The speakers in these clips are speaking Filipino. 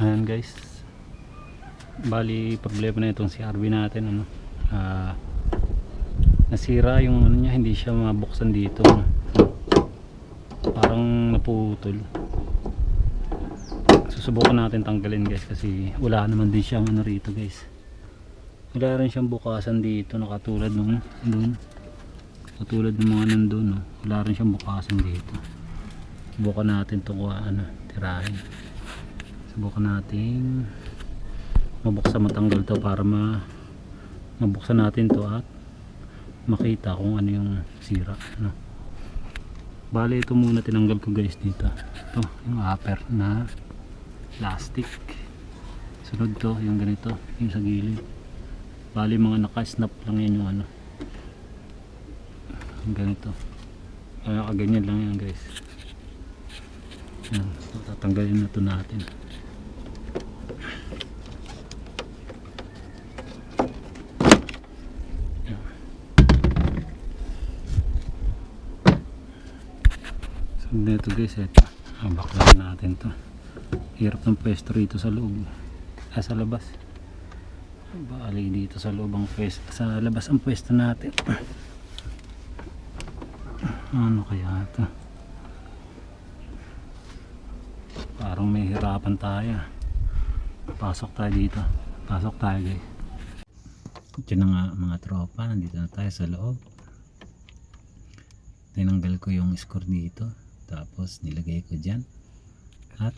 Ayan guys. Bali problema na itong si RV natin ano. Ah nasira yung ano niya, hindi siya mabuksan dito. Parang naputol. Susubukan natin tanggalin guys kasi wala naman din siyang ano rito guys. Wala rin siyang bukasan dito na katulad nung doon. Katulad ng mga nandun, no? wala rin siyang bukasan dito. Subukan natin itong ano, tirahin. Subukan natin mabuksan matanggal to para ma mabuksan natin to at makita kung ano yung sira. No? Bali ito muna tinanggal ko guys dito. Ito yung upper na plastic. Sunod to yung ganito, yung sa gilid. Bali mga naka-snap lang yan yung ano. Yung ganito. Kaya lang yan guys. Yan, tatanggalin na to natin. So nito guys, eto. Ah, baklaran natin to. Hirap ng pwesto rito sa loob. Ah, sa labas. Bali dito sa loob ang pwesto. Sa labas ang pwesto natin. Ano kaya ito? Parang may hirapan tayo. Pasok tayo dito. Pasok tayo guys. Ito na nga mga tropa. Nandito na tayo sa loob. Tinanggal ko yung score dito. Tapos nilagay ko dyan. At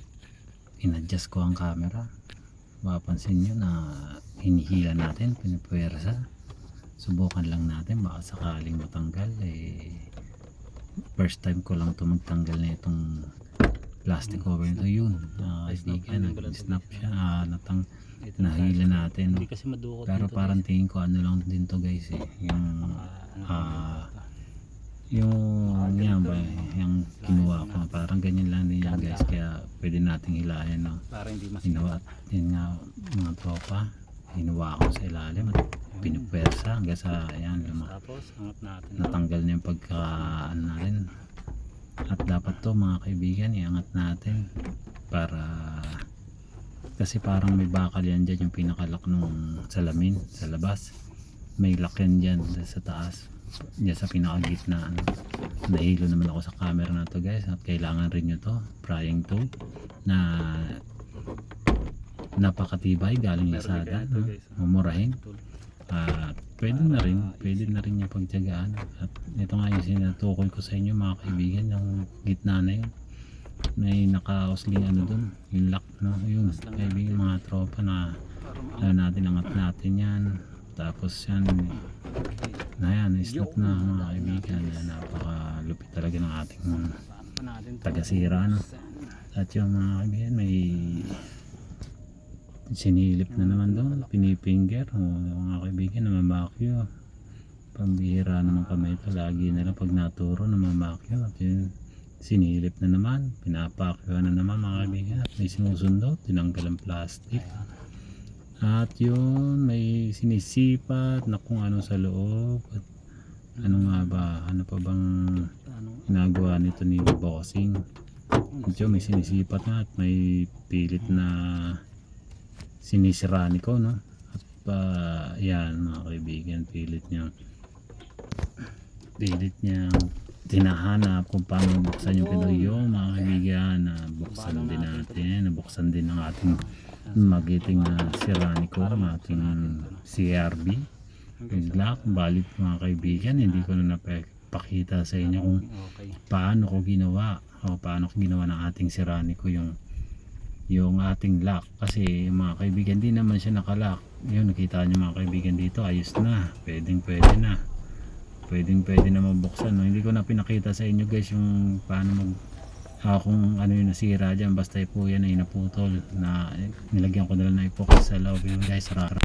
inadjust ko ang camera. Mapapansin nyo na hinihila natin. Pinipwersa. Subukan lang natin. Baka sakaling matanggal. Eh, first time ko lang to magtanggal na itong plastic cover nito yun uh, kaibigan nag-snap siya ah, natang nahila natin no? Hindi pero parang tingin ko ano lang din to guys eh yung ah yung ganyan lang din yan guys kaya pwede nating hilahin no. Para hindi mas Hinawa, yun nga mga tropa, hinuwa ko sa ilalim at pinupwersa hanggang sa ayan, luma, Tapos angat natin. natanggal na yung pagka ano natin. At dapat to mga kaibigan, iangat natin para kasi parang may bakal yan dyan yung pinakalak nung salamin sa labas. May lock yan dyan sa taas. Dyan sa pinakagitna. Ano. Nahilo naman ako sa camera na to guys at kailangan rin nyo to, prying tool na napakatibay galing Lazada no? mumurahin. At pwede na rin pwede na rin yung pagtyagaan. At ito nga yung sinatukoy ko sa inyo mga kaibigan yung gitna na yun. May naka-osling ano dun yung lock no? Yun kaibigan mga tropa na ano natin angat natin yan tapos yan na yan snap na mga kaibigan. Napakalupit talaga ng ating taga-sira no at yung mga kaibigan may sinilip na naman doon pinipinger. O mga kaibigan namamakyo pambihira naman kami ito. Lagi na lang pag naturo namamakyo at yun sinilip na naman pinapakyo na naman mga kaibigan. At may sinusundo tinanggal ang plastic at yun may sinisipat na kung ano sa loob. At ano nga ba ano pa bang ginagawa nito ni bossing? Medyo may sinisipat na at may pilit na sinisirani ko no? At pa yan mga kaibigan pilit niya pilit niya tinahanap kung paano buksan yung pinagyo mga kaibigan. Na buksan din natin nabuksan din ng ating magiting ko ang ating CRB yung lock balik mga kaibigan. Hindi ko na napakita sa inyo kung paano ko ginawa o paano ko ginawa ng ating sirani ko yung yung ating lock. Kasi mga kaibigan di naman siya nakalock. Yun nakita nyo mga kaibigan dito ayos na. Pwedeng pwede na. Pwedeng pwede na mabuksan no? hindi ko na pinakita sa inyo guys yung paano mag ah, kung ano yung nasira dyan basta po yan ay naputol na nilagyan ko na lang na ipokas sa loob. Yun guys rara